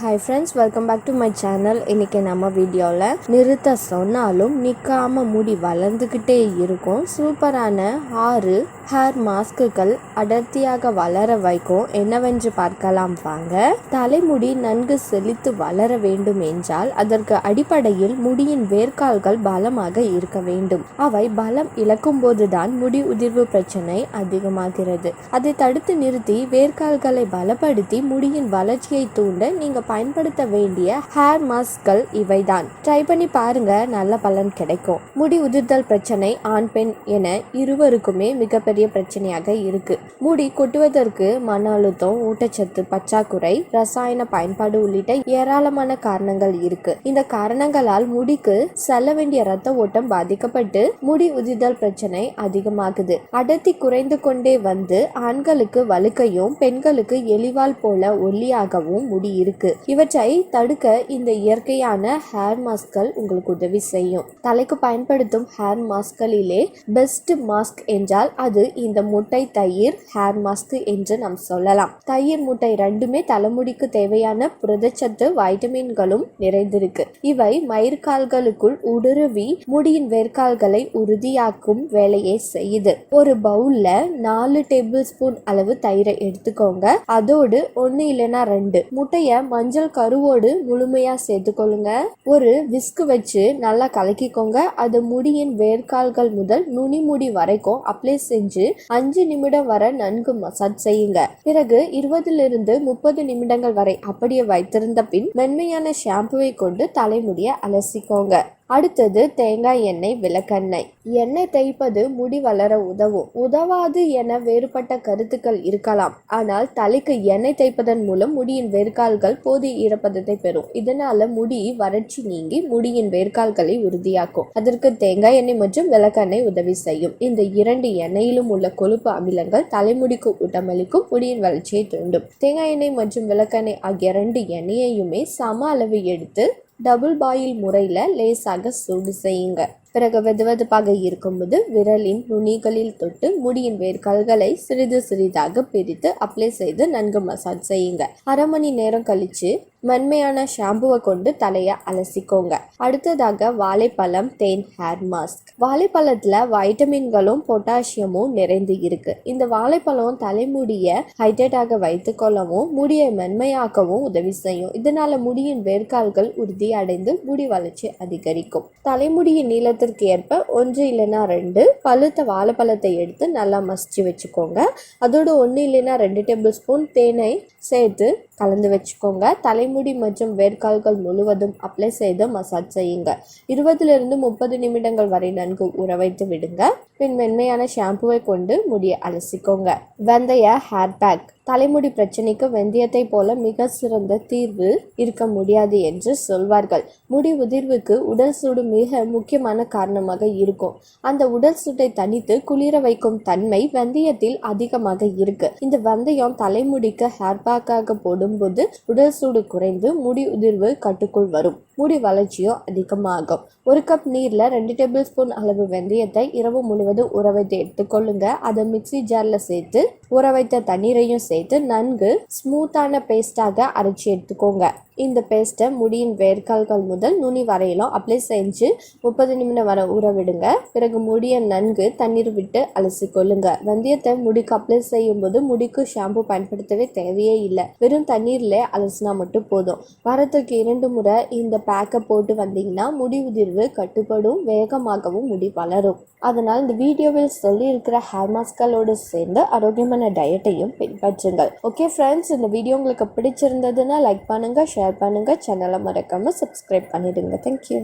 Hi friends welcome back to my channel இன்றைக்கி நம்ம வீடியோவில் நிறுத்த சொன்னாலும் நிற்காம முடி வளர்ந்துக்கிட்டே இருக்கும். சூப்பரான ஆறு ஹேர் மாஸ்க்குகள் அடர்த்தியாக வளர வைக்கும். என்னவென்று பார்க்கலாம் வாங்க. தலைமுடி நன்கு செழித்து வளர வேண்டும் என்றால் அதற்கு அடிப்படையில் முடியின் வேர்க்கால்கள் பலமாக இருக்க வேண்டும். அவை பலம் இழக்கும் போதுதான் முடி உதிர்வு பிரச்சனை அதிகமாகிறது. அதை தடுத்து நிறுத்தி வேர்க்கால்களை பலப்படுத்தி முடியின் வளர்ச்சியை தூண்ட நீங்கள் பயன்படுத்த வேண்டிய ஹேர் மாஸ்க்கள் இவைதான். ட்ரை பண்ணி பாருங்க நல்ல பலன் கிடைக்கும். முடி உதிர்தல் பிரச்சனை ஆண் பெண் என இருவருக்குமே மிகப்பெரிய பிரச்சனையாக இருக்கு. முடி கொட்டுவதற்கு மன அழுத்தம் ஊட்டச்சத்து பற்றாக்குறை ரசாயன பயன்பாடு உள்ளிட்ட ஏராளமான காரணங்கள் இருக்கு. இந்த காரணங்களால் முடிக்கு செல்ல வேண்டிய ரத்த ஓட்டம் பாதிக்கப்பட்டு முடி உதிர்தல் பிரச்சனை அதிகமாகுது. அடர்த்தி குறைந்து கொண்டே வந்து ஆண்களுக்கு வழுக்கையும் பெண்களுக்கு எலிவால் போல ஒல்லியாகவும் முடி இருக்கு. இவற்றை தடுக்க இந்த இயற்கையான ஹேர் மாஸ்க்கள் உங்களுக்கு உதவி செய்யும். தலைக்கு பயன்படுத்தும் ஹேர் மாஸ்களிலே பெஸ்ட் மாஸ்க் என்றால் அது இந்த முட்டை தயிர் ஹேர் மாஸ்க் என்று நாம் சொல்லலாம். தயிர் முட்டை ரெண்டுமே தலைமுடிக்கு தேவையான புரதச்சத்து வைட்டமின்களும் நிறைந்திருக்கு. இவை மயிர்கால்களுக்குள் உடுருவி முடியின் வேர்க்கால்களை உறுதியாக்கும் வேலையை செய்யுது. ஒரு பவுல்ல நாலு டேபிள் ஸ்பூன் அளவு தயிரை எடுத்துக்கோங்க. அதோடு ஒன்னு இல்லைன்னா ரெண்டு. முட்டைய மஞ்சள் மஞ்சள் கருவோடு முழுமையாக சேர்த்துக்கொள்ளுங்க ஒரு விஸ்கு வச்சு நல்லா கலக்கிக்கோங்க. அது முடியின் வேர்க்கால்கள் முதல் நுனி முடி வரைக்கும் அப்ளை செஞ்சு அஞ்சு நிமிடம் வரை நன்கு மசாஜ் செய்யுங்க. பிறகு இருபதிலிருந்து முப்பது நிமிடங்கள் வரை அப்படியே வைத்திருந்த பின் மென்மையான ஷாம்புவை கொண்டு தலைமுடியை அலசிக்கோங்க. அடுத்தது தேங்காய் எண்ணெய் விளக்கெண்ணெய். எண்ணெய் தேய்ப்பது முடி வளர உதவும். உதவாது என வேறுபட்ட கருத்துக்கள் இருக்கலாம். ஆனால் தலைக்கு எண்ணெய் தேய்ப்பதன் மூலம் முடியின் வேர்க்கால்கள் போதிய ஈரப்பதத்தை பெறும். இதனால முடி வறட்சி நீங்கி முடியின் வேர்க்கால்களை உறுதியாக்கும். அதற்கு தேங்காய் எண்ணெய் மற்றும் விளக்கெண்ணெய் உதவி செய்யும். இந்த இரண்டு எண்ணெயிலும் உள்ள கொழுப்பு அமிலங்கள் தலைமுடிக்கு ஊட்டமளிக்கும் முடியின் வளர்ச்சியை தூண்டும். தேங்காய் எண்ணெய் மற்றும் விளக்கெண்ணெய் ஆகிய ரெண்டு எண்ணெயையுமே சம அளவு எடுத்து டபுள் பாயில் முறையில் லேசாக சூடு செய்யுங்க. பிறகு வெதுவெதுப்பாக இருக்கும்போது விரலின் நுனிகளில் தொட்டு முடியின் வேர்கல்களை சிறிது சிறிதாக பிரித்து அப்ளை செய்து நன்கு மசாஜ் செய்யுங்க. அரை மணி நேரம் கழித்து மென்மையான ஷாம்புவை கொண்டு தலையை அலசிக்கோங்க. அடுத்ததாக வாழைப்பழம் தேன் ஹேர் மாஸ்க் வாழைப்பழத்தில் வைட்டமின்களும் பொட்டாசியமும் நிறைந்து இருக்கு. இந்த வாழைப்பழம் தலைமுடியை ஹைட்ரேட்டாக வைத்துக்கொள்ளவும் முடியை மென்மையாக்கவும் உதவி செய்யும். இதனால முடியின் வேர்க்கால்கள் உறுதி அடைந்து முடி வளர்ச்சி அதிகரிக்கும். தலைமுடியின் நீளத்திற்கு ஏற்ப ஒன்று இல்லைன்னா ரெண்டு பழுத்த வாழைப்பழத்தை எடுத்து நல்லா மசிச்சு வச்சுக்கோங்க. அதோடு ஒன்று இல்லைன்னா ரெண்டு டேபிள் ஸ்பூன் தேனை சேர்த்து கலந்து வச்சுக்கோங்க. தலை தலைமுடி மற்றும் வேர்க்கால்கள் முழுவதும் அப்ளை செய்து மசாஜ் செய்யுங்க. இருபதிலிருந்து முப்பது நிமிடங்கள் வரை நன்கு உறவைத்து விடுங்க. பின் மென்மையான ஷாம்புவை கொண்டு முடியை அலசிக்கோங்க. வெந்தய ஹேர் பேக் தலைமுடி பிரச்சனைக்கு வெந்தயத்தை போல மிக சிறந்த தீர்வு இருக்க முடியாது என்று சொல்வார்கள். முடி உதிர்வுக்கு உடல் சூடு மிக முக்கியமான காரணமாக இருக்கும். அந்த உடல் சூட்டை தனித்து குளிர வைக்கும் தன்மை வெந்தயத்தில் அதிகமாக இருக்கு. இந்த வெந்தயம் தலைமுடிக்கு ஹேர்பேக்காக போடும்போது உடல் சூடு குறைந்து முடி உதிர்வு கட்டுக்குள் வரும். முடி வளர்ச்சியும் அதிகமாகும். ஒரு கப் நீரில் ரெண்டு டேபிள் ஸ்பூன் அளவு வெந்தயத்தை இரவு முழுவதும் ஊற வைத்து எடுத்துக்கொள்ளுங்க அதை மிக்சி ஜாரில் சேர்த்து ஊற வைத்த தண்ணீரையும் சேர்த்து நன்கு ஸ்மூத்தான பேஸ்டாக அரைச்சி எடுத்துக்கோங்க. இந்த பேஸ்ட்டை முடியின் வேர்க்கால்கள் முதல் நுனி வரையிலும். அப்ளை செஞ்சு முப்பது நிமிடம் வர ஊற விடுங்க பிறகு முடியை நன்கு தண்ணீர் விட்டு அலசி கொள்ளுங்க வெந்தயத்தை முடிக்கு அப்ளை செய்யும் போது முடிக்கு ஷாம்பு பயன்படுத்தவே தேவையே இல்லை. வெறும் தண்ணீர்ல அலசினா மட்டும் போதும். வாரத்துக்கு இரண்டு முறை இந்த பேக்கை போட்டு வந்தீங்கன்னா முடி உதிர்வு கட்டுப்படும் வேகமாகவும் முடி வளரும். அதனால் இந்த வீடியோவில் சொல்லி இருக்கிற ஹேர் மாஸ்களோடு சேர்ந்து ஆரோக்கியமான டயட்டையும் பின்பற்றுங்கள். ஓகே ஃப்ரெண்ட்ஸ் இந்த வீடியோ உங்களுக்கு பிடிச்சிருந்ததுன்னா லைக் பண்ணுங்கள் ஷேர் பண்ணுங்கள் சேனலை மறக்காமல் சப்ஸ்கிரைப் பண்ணிவிடுங்க தேங்க்யூ